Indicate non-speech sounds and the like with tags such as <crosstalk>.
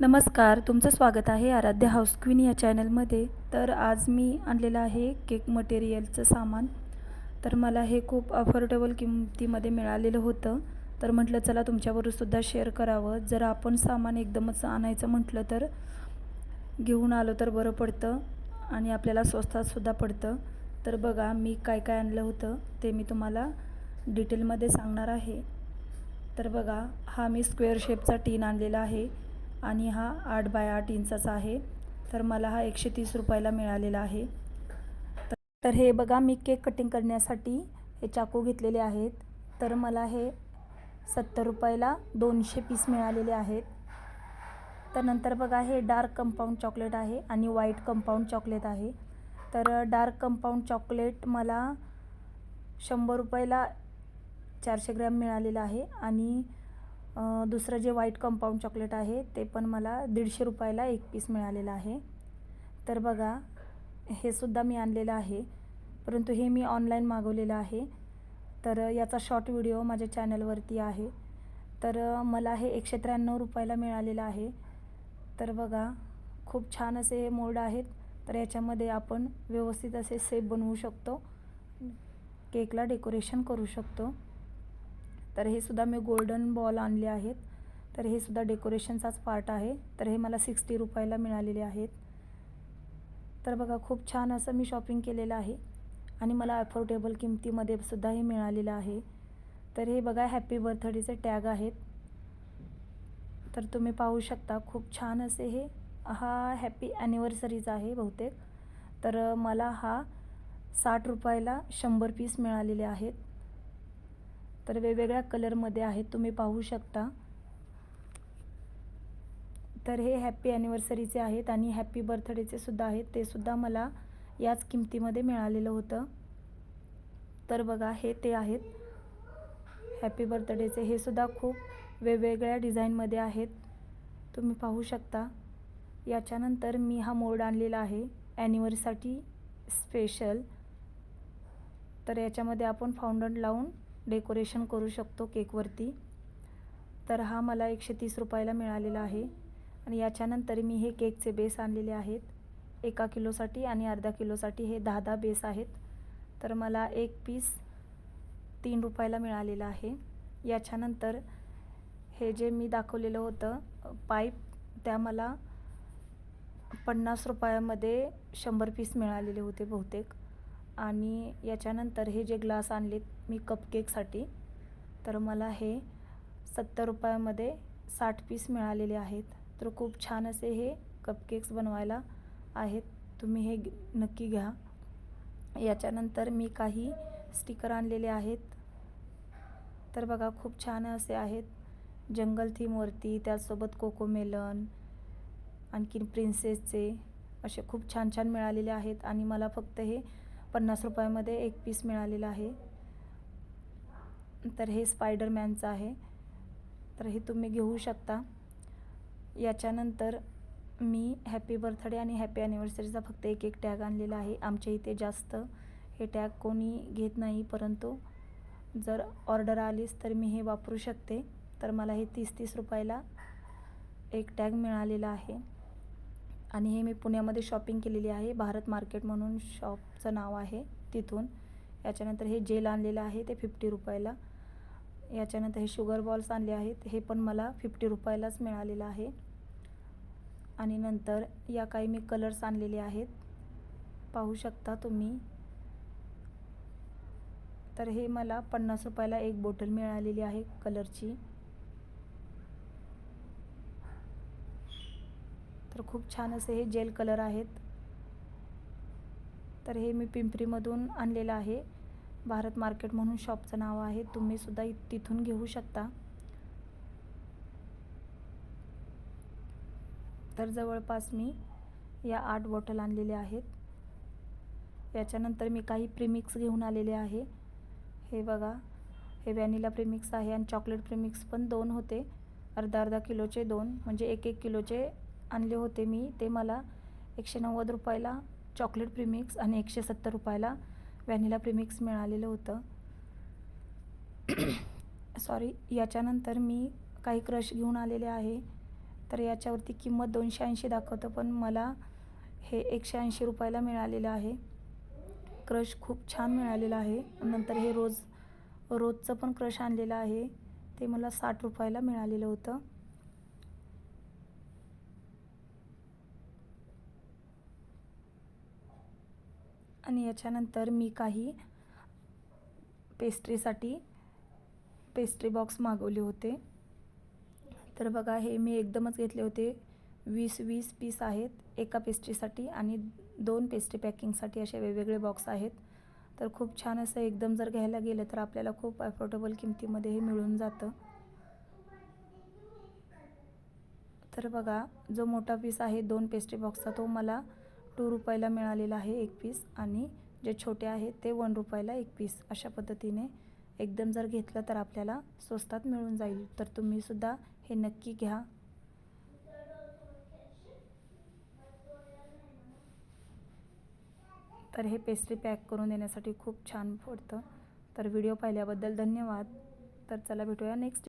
नमस्कार तुमचं स्वागत आहे आराध्य हाऊस क्वीन या चॅनलमध्ये. तर आज मी आणलेलं आहे केक मटेरियलचं सामान. तर मला हे खूप अफोर्डेबल किमतीमध्ये मिळालेलं होतं. तर म्हटलं चला तुमच्याबरोबरसुद्धा शेअर करावं. जर आपण सामान एकदमच आणायचं म्हटलं तर घेऊन आलो तर बरं पडतं आणि आपल्याला स्वस्तातसुद्धा पडतं. तर बघा मी काय काय आणलं होतं ते मी तुम्हाला डिटेलमध्ये सांगणार आहे. तर बघा हा मी स्क्वेअर शेपचा टीन आणलेला आहे. आणि हा आठ बाय आठ इंचाचा आहे. तर मला हा एकशे तीस रुपयाला मिळालेला आहे. तर- तर हे बघा मी केक कटिंग करण्यासाठी हे चाकू घेतलेले आहेत. तर मला हे सत्तर रुपयाला दोनशे पीस मिळालेले आहेत. तर नंतर बघा हे डार्क कंपाऊंड चॉकलेट आहे आणि व्हाईट कंपाऊंड चॉकलेट आहे. तर डार्क कंपाऊंड चॉकलेट मला शंभर रुपयाला चारशे ग्रॅम मिळालेलं आहे आणि दुसरं जे व्हाईट कंपाऊंड चॉकलेट आहे ते पण मला दीडशे रुपयाला एक पीस मिळालेलं आहे. तर बघा हे सुद्धा मी आणलेलं आहे. परंतु हे मी ऑनलाईन मागवलेलं आहे. तर याचा शॉर्ट व्हिडिओ माझ्या चॅनलवरती आहे. तर मला हे एकशे त्र्याण्णव रुपयाला मिळालेलं आहे. तर बघा खूप छान असे हे मोल्ड आहेत. तर याच्यामध्ये आपण व्यवस्थित असे सेप बनवू शकतो. केकला डेकोरेशन करू शकतो. तर हे सुद्धा मी गोल्डन बॉल आणले आहेत. तर हे सुद्धा डेकोरेशनचाच पार्ट आहे. तर हे मला सिक्स्टी रुपयाला मिळालेले आहेत. तर बघा खूप छान असं मी शॉपिंग केलेलं आहे. आणि मला अफोर्डेबल किमतीमध्ये सुद्धा हे मिळालेलं आहे. तर हे बघा हॅपी बर्थडेचे टॅग आहेत. तर तुम्ही पाहू शकता खूप छान असे हे हा हॅपी ॲनिव्हर्सरीचा आहे बहुतेक. तर मला हा साठ रुपयाला शंभर पीस मिळालेले आहेत. तर वेगवेगळ्या कलरमध्ये आहेत तुम्ही पाहू शकता. तर हे हॅपी ॲनिव्हर्सरीचे आहेत आणि हॅपी बर्थडेचे सुद्धा आहेत. ते सुद्धा मला याच किमतीमध्ये मिळालेलं होतं. तर बघा हे ते आहेत. हॅपी बर्थडेचे हे सुद्धा खूप वेगवेगळ्या डिझाईनमध्ये आहेत. तुम्ही पाहू शकता. याच्यानंतर मी हा मोड आणलेला आहे. ॲनिव्हर्ससाठी स्पेशल तर याच्यामध्ये आपण फाउंडंट लावून डेकोरेशन करू शकतो केकवरती. तर हा मला एकशे तीस रुपयाला मिळालेला आहे. आणि याच्यानंतर मी हे केकचे बेस आणलेले आहेत. एका किलोसाठी आणि अर्धा किलोसाठी हे दहा दहा बेस आहेत. तर मला एक पीस तीन रुपयाला मिळालेलं आहे. याच्यानंतर हे जे मी दाखवलेलं होतं पाईप त्या मला पन्नास रुपयामध्ये शंभर पीस मिळालेले होते बहुतेक. आणि याच्यानंतर हे जे ग्लास आणलेत मी कपकेकसाठी तर मला हे सत्तर रुपयामध्ये साठ पीस मिळालेले आहेत. तर खूप छान असे हे कपकेक्स बनवायला आहेत. तुम्ही हे नक्की घ्या. याच्यानंतर मी काही स्टिकर आणलेले आहेत. तर बघा खूप छान असे आहेत. जंगल थीमवरती त्याचसोबत कोकोमेलन आणखीन प्रिन्सेसचे असे खूप छान छान मिळालेले आहेत. आणि मला फक्त हे पन्नास रुपयामध्ये एक पीस मिळालेलं आहे. तर हे स्पायडरमॅनचं आहे. तर हे तुम्ही घेऊ शकता. याच्यानंतर मी हॅपी बर्थडे आणि हॅपी ॲनिव्हर्सरीचा फक्त एक एक टॅग आणलेला आहे. आमच्या इथे जास्त हे टॅग कोणी घेत नाही परंतु जर ऑर्डर आलीच तर मी हे वापरू शकते. तर मला हे तीस तीस रुपयाला एक टॅग मिळालेला आहे. आणि हे मी पुण्यामध्ये शॉपिंग केलेली आहे. भारत मार्केट म्हणून शॉपचं नाव आहे तिथून. याच्यानंतर हे जेल आणलेलं आहे ते फिफ्टी रुपयाला. याच्यानंतर हे शुगर बॉल्स आणले आहेत. हे पण मला फिफ्टी रुपयालाच मिळालेलं आहे. आणि नंतर या काही मी कलर्स आणलेले आहेत. पाहू शकता तुम्ही. तर हे मला पन्नास रुपयाला एक बॉटल मिळालेली आहे कलरची तर खूप छान असे हे जेल कलर आहेत. तर हे मी पिंपरीमधून आणलेलं आहे. भारत मार्केट म्हणून शॉपचं नाव आहे. तुम्ही सुद्धा इ- तिथून घेऊ शकता. तर जवळपास मी या आठ बॉटल आणलेल्या आहेत. याच्यानंतर मी काही प्रीमिक्स घेऊन आलेले आहे. हे बघा. हे व्हॅनिला प्रिमिक्स आहे आणि चॉकलेट प्रिमिक्स पण दोन होते. अर्धा अर्धा किलोचे दोन. म्हणजे एक एक किलोचे आणले होते मी. ते मला एकशे नव्वद रुपयाला चॉकलेट प्रीमिक्स आणि एकशे सत्तर रुपयाला व्हॅनिला प्रीमिक्स मिळालेलं होतं. <coughs> सॉरी याच्यानंतर मी काही क्रश घेऊन आलेले आहे. तर याच्यावरती किंमत दोनशे ऐंशी दाखवतं पण मला हे एकशे ऐंशी रुपयाला मिळालेलं आहे. क्रश खूप छान मिळालेलं आहे. नंतर हे रोज रोजचं पण क्रश आणलेलं आहे. ते मला साठ रुपयाला मिळालेलं होतं. आणि याच्यानंतर मी काही पेस्ट्रीसाठी पेस्ट्री बॉक्स मागवले होते. तर बघा हे मी एकदमच घेतले होते. वीस वीस पीस आहेत एका पेस्ट्रीसाठी आणि दोन पेस्ट्री पॅकिंगसाठी असे वेगवेगळे बॉक्स आहेत. तर खूप छान असं एकदम जर घ्यायला गेलं तर आपल्याला खूप अफोर्डेबल किमतीमध्ये हे मिळून जातं. तर बघा जो मोठा पीस आहे दोन पेस्ट्री बॉक्सचा तो मला टू रुपयाला मिळालेला आहे एक पीस आणि जे छोटे आहे ते वन रुपयाला एक पीस. अशा पद्धतीने एकदम जर घेतलं तर आपल्याला स्वस्तात मिळून जाईल. तर तुम्हीसुद्धा हे नक्की घ्या. तर हे पेस्ट्री पॅक करून देण्यासाठी खूप छान पडतं. तर व्हिडिओ पाहिल्याबद्दल धन्यवाद. तर चला भेटूया नेक्स्ट